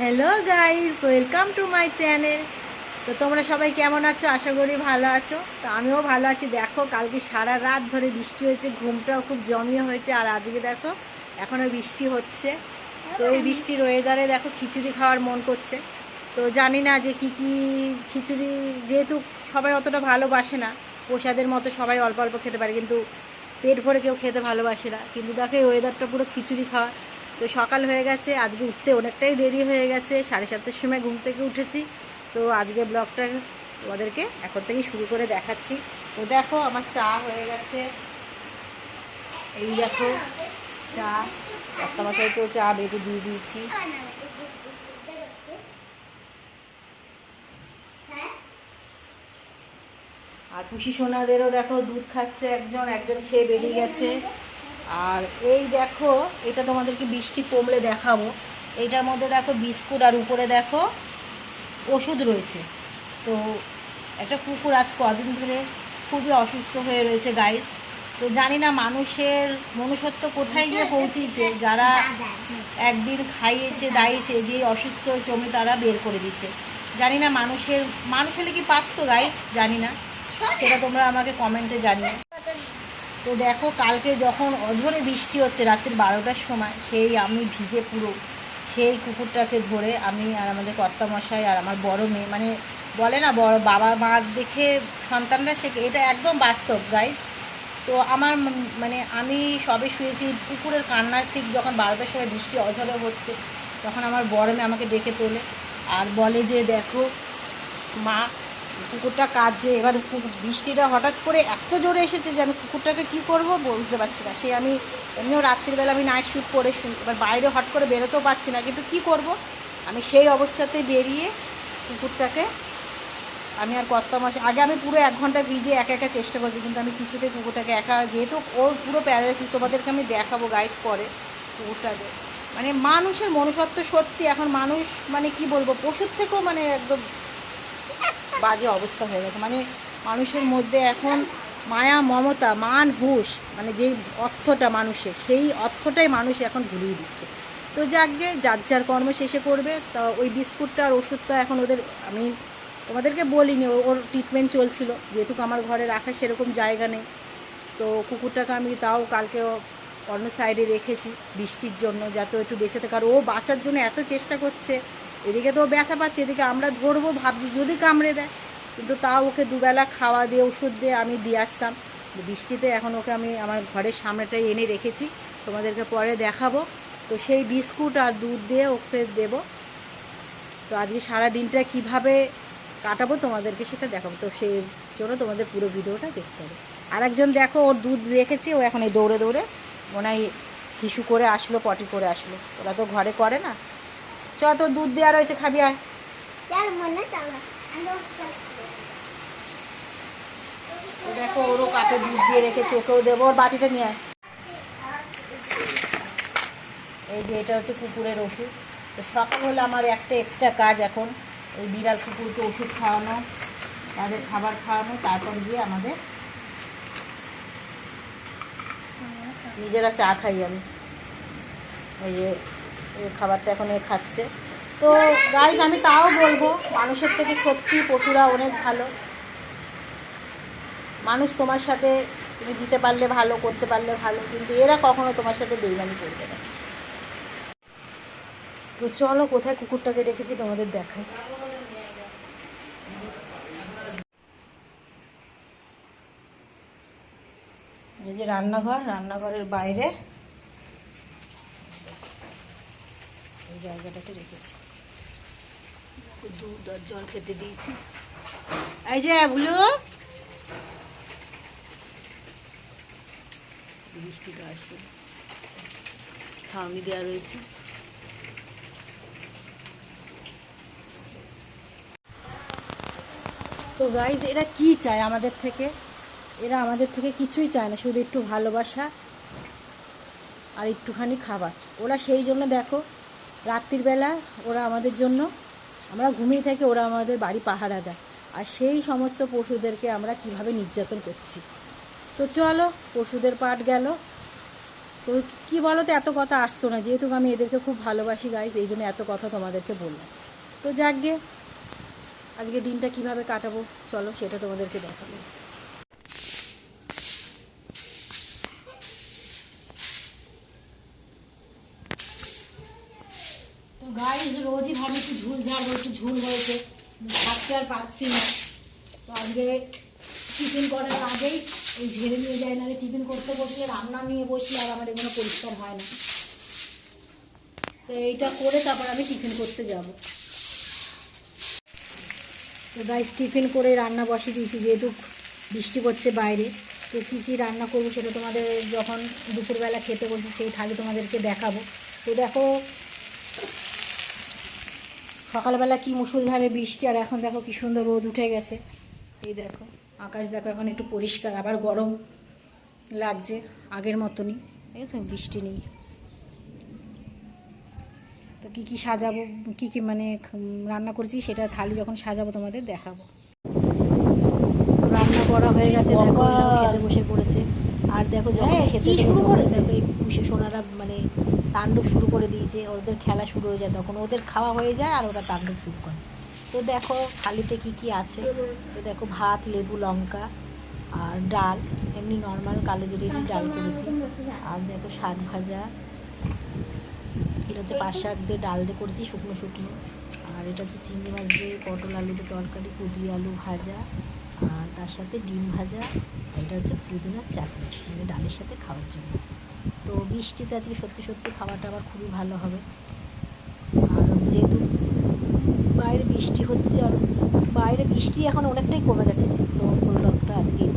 Hello guys welcome to my channel তো তোমরা সবাই কেমন আছো? আশা করি ভালো আছো। তো আমিও ভালো আছি। দেখো, কালকে সারা রাত ধরে বৃষ্টি হয়েছে। ঘুমটাও খুব জমিয়ে হয়েছে। আর আজকে দেখো, এখনও বৃষ্টি হচ্ছে। তো এই বৃষ্টির ওয়েদারে দেখো, খিচুড়ি খাওয়ার মন করছে। তো জানি না যে কি কি খিচুড়ি, যেহেতু সবাই অতটা ভালোবাসে না, প্রসাদের মতো সবাই অল্প অল্প খেতে পারে। কিন্তু পেট ভরে কেউ খেতে ভালোবাসে না। কিন্তু দেখো, এই ওয়েদারটা পুরো খিচুড়ি খাওয়া। তো সকাল হয়ে গেছে, আজকে উঠতে অনেকটাই দেরি হয়ে গেছে, সাড়ে সাতটার সময় ঘুম থেকে উঠেছি। তো আজকে ব্লগটা তোমাদেরকে এখন থেকেই শুরু করে দেখাচ্ছি। তো দেখো, আমার চা হয়ে গেছে। এই দেখো, চা। একটা মশাই তো চা বেটে দিয়ে দিয়েছি। আর খুশি সোনাদেরও দেখো, দুধ খাচ্ছে একজন একজন খেয়ে বেরিয়ে গেছে। আর এই দেখো, এটা তোমাদেরকে বৃষ্টি কমলে দেখাবো। এইটার মধ্যে দেখো বিস্কুট আর উপরে দেখো ওষুধ রয়েছে। তো একটা কুকুর আজ কদিন ধরে খুবই অসুস্থ হয়ে রয়েছে গাইস তো জানি না মানুষের মনুষ্যত্ব কোথায় গিয়ে পৌঁছেছে, যারা একদিন খাইয়েছে দাইয়েছে যে অসুস্থ জমি তারা বের করে দিচ্ছে। জানি না মানুষের, মানুষ হলে কি পারতো গাইস জানি না। সেটা তোমরা আমাকে কমেন্টে জানিও। তো দেখো, কালকে যখন অঝরে বৃষ্টি হচ্ছে রাত্রির বারোটার সময়, সেই আমি ভিজে পুরো সেই কুকুরটাকে ধরে আমি আর আমাদের কর্তামশাই আর আমার বড় মেয়ে মানে বলে না, বড় বাবা মা দেখে সন্তানরা শেখে এটা একদম বাস্তব গাইস তো আমার মানে আমি সবে শুয়েছি, কুকুরের কান্নার ঠিক যখন বারোটার সময় বৃষ্টি অঝরে হচ্ছে, তখন আমার বড় মেয়ে আমাকে ডেকে তোলে আর বলে যে, দেখো, মা কুকুরটা কাঁদছে, এবার বৃষ্টিটা হঠাৎ করে এত জোরে এসেছে যে আমি কুকুরটাকে কি করব বুঝতে পারছি না। সেই আমি এমনিও রাত্রিবেলা আমি নাইট শ্যুট করে এবার বাইরে হট করে বেরোতেও পারছি না, কিন্তু কি করব? আমি সেই অবস্থাতে বেরিয়ে কুকুরটাকে আমি আর কর্তা মাসে আগে আমি পুরো এক ঘণ্টা ভিজে একা একা চেষ্টা করছি, কিন্তু আমি কিছুতে কুকুরটাকে একা যেহেতু ওর পুরো প্যারালাইসিস তোমাদেরকে আমি দেখাবো গাইস পরে কুকুরটাকে। মানে মানুষের মনুষ্যত্ব সত্যি, এখন মানুষ মানে কি বলব, পশুর থেকেও মানে একদম বাজে অবস্থা হয়ে গেছে। মানে মানুষের মধ্যে এখন মায়া, মমতা, মান, হুঁশ মানে যেই অর্থটা মানুষের, সেই অর্থটাই মানুষ এখন ভুলিয়ে দিচ্ছে। তো যাকগে যার যার কর্ম শেষে করবে, তা ওই বিস্কুটটা আর ওষুধটা এখন ওদের, আমি তোমাদেরকে বলিনি ওর ট্রিটমেন্ট চলছিল। যেহেতু আমার ঘরে রাখার সেরকম জায়গা নেই। তো কুকুরটাকে আমি তাও কালকে অন্য সাইডে রেখেছি বৃষ্টির জন্য, যাতে একটু বেঁচে থাকে। আর ও বাঁচার জন্য এত চেষ্টা করছে। এদিকে তো ব্যথা পাচ্ছে, এদিকে আমরা ধরবো, ভাবছি যদি কামড়ে দেয়। কিন্তু তাও ওকে দুবেলা খাওয়া দিয়ে, ওষুধ দিয়ে আমি দিয়ে আসতাম। বৃষ্টিতে এখন ওকে আমি আমার ঘরের সামনেটাই এনে রেখেছি, তোমাদেরকে পরে দেখাবো। তো সেই বিস্কুট আর দুধ দিয়ে ওকে দেবো। তো আজকে সারা দিনটা কীভাবে কাটাবো তোমাদেরকে সেটা দেখাবো। তো সেই জন্য তোমাদের পুরো ভিডিওটা দেখতে হবে। আর একজন দেখো, ওর দুধ রেখেছি, ও এখন এই দৌড়ে দৌড়ে ওনাই হিসু করে আসলো, পটি করে আসলো। ওরা তো ঘরে করে না। চ তো দুধ দেওয়া রয়েছে খাবি আয়। দেখো ওরও কাকে দুধ দিয়ে রেখেছে ওকেও দেবো ওর বাটিটা নিয়ে আয়। এই যে এটা হচ্ছে কুকুরের ওষুধ। তো সকাল হলে আমার একটা এক্সট্রা কাজ এখন ওই বিড়াল কুকুরকে ওষুধ খাওয়ানো তাদের খাবার খাওয়ানো তারপর গিয়ে আমাদের নিজেরা চা খাই আমি। ওই যে খাবারটা এখন এ খাচ্ছে। তো গাইজ আমি তাও বলব, মানুষের থেকে সত্যি পশুরা অনেক ভালো। মানুষ তোমার সাথে তুমি দিতে পারলে ভালো, করতে পারলে ভালো, কিন্তু এরা কখনো তোমার সাথে বেইমানি করবে না। তো চলো, কোথায় কুকুরটাকে রেখেছি তোমাদের দেখাই। এই যে রান্নাঘর, রান্নাঘরের বাইরে এই জায়গাটাতে রেখেছি। দুধ আর জল খেতে দিয়েছি। এই যে ভুলু বৃষ্টিটা আসবে। ছাউনি দেওয়া রয়েছে। তো গাইজ এরা কি চায় আমাদের থেকে? এরা আমাদের থেকে কিছুই চায় না শুধু একটু ভালোবাসা আর একটুখানি খাবার। ওরা সেই জন্য দেখো রাত্রির বেলা ওরা আমাদের জন্য, আমরা ঘুমিয়ে থাকি, ওরা আমাদের বাড়ি পাহারা দেয়। আর সেই সমস্ত পশুদেরকে আমরা কীভাবে নির্যাতন করছি? তো চলো, পশুদের পাট গেল। তো কি বলো তো এত কথা আসতো না। যেহেতু আমি এদেরকে খুব ভালোবাসি গাইজ এই জন্য এত কথা তোমাদেরকে বললাম। তো যাকগে আজকে দিনটা কীভাবে কাটাবো? চলো, সেটা তোমাদেরকে দেখাবো। গাইজ রোজই ভাবি একটু ঝুল ঝাড়বো, একটু ঝুল হয়েছে। থাকতে আর পাচ্ছি না। তো আজকে টিফিন করার আগেই এই ঝেড়ে নিয়ে যায় না টিফিন করতে বসলে, রান্না নিয়ে বসলে আর আমার এগুলো পরিষ্কার হয় না। তো এইটা করে তারপর আমি টিফিন করতে যাব। তো গাইস টিফিন করে রান্না বসিয়ে দিয়েছি, যেহেতু বৃষ্টি পড়ছে বাইরে। তো কী কী রান্না করব সেটা তোমাদের যখন দুপুরবেলা খেতে বলছি সেই থাকে তোমাদেরকে দেখাবো। তো দেখো সকালবেলা কি মুসুলধারে বৃষ্টি আর এখন দেখো কি সুন্দর রোদ উঠে গেছে। এই দেখো আকাশ দেখো এখন একটু পরিষ্কার আবার গরম লাগছে আগের মতনই। দেখেছ বৃষ্টি নেই। তো কী কী সাজাবো কী কী মানে রান্না করছি সেটা থালি যখন সাজাবো তোমাদের দেখাবো। তো রান্না করা হয়ে গেছে দেখো খেতে বসে পড়েছে। আর দেখো যখন খেতে শুরু করেছে? এই পুষে সোনারা মানে তাণ্ডব শুরু করে দিয়েছে ওদের খেলা শুরু হয়ে যায় তখন। ওদের খাওয়া হয়ে যায় আর ওরা তাণ্ডব শুরু করে। তো দেখো থালিতে কি কি আছে? তো দেখো ভাত লেবু লঙ্কা আর ডাল। এমনি নর্মাল কালো জিরেরই ডাল করেছি। আর দেখো শাক ভাজা। এটা হচ্ছে পাঁচ শাক দিয়ে ডাল দিয়ে করেছি শুকনো শুকনো। আর এটা হচ্ছে চিংড়ি মাছ দিয়ে পটল আলু দিয়ে তরকারি কুদরি আলু ভাজা। তার সাথে ডিম ভাজা, এটা হচ্ছে পুদিনার চাটনি মানে ডালের সাথে খাওয়ার জন্য। তো বৃষ্টিতে আজকে সত্যি সত্যি খাওয়াটা আবার খুবই ভালো হবে। আর যেহেতু বাইরে বৃষ্টি হচ্ছে আর বাইরে বৃষ্টি এখন অনেকটাই কমে গেছে, তো ব্লগটা আজকে এই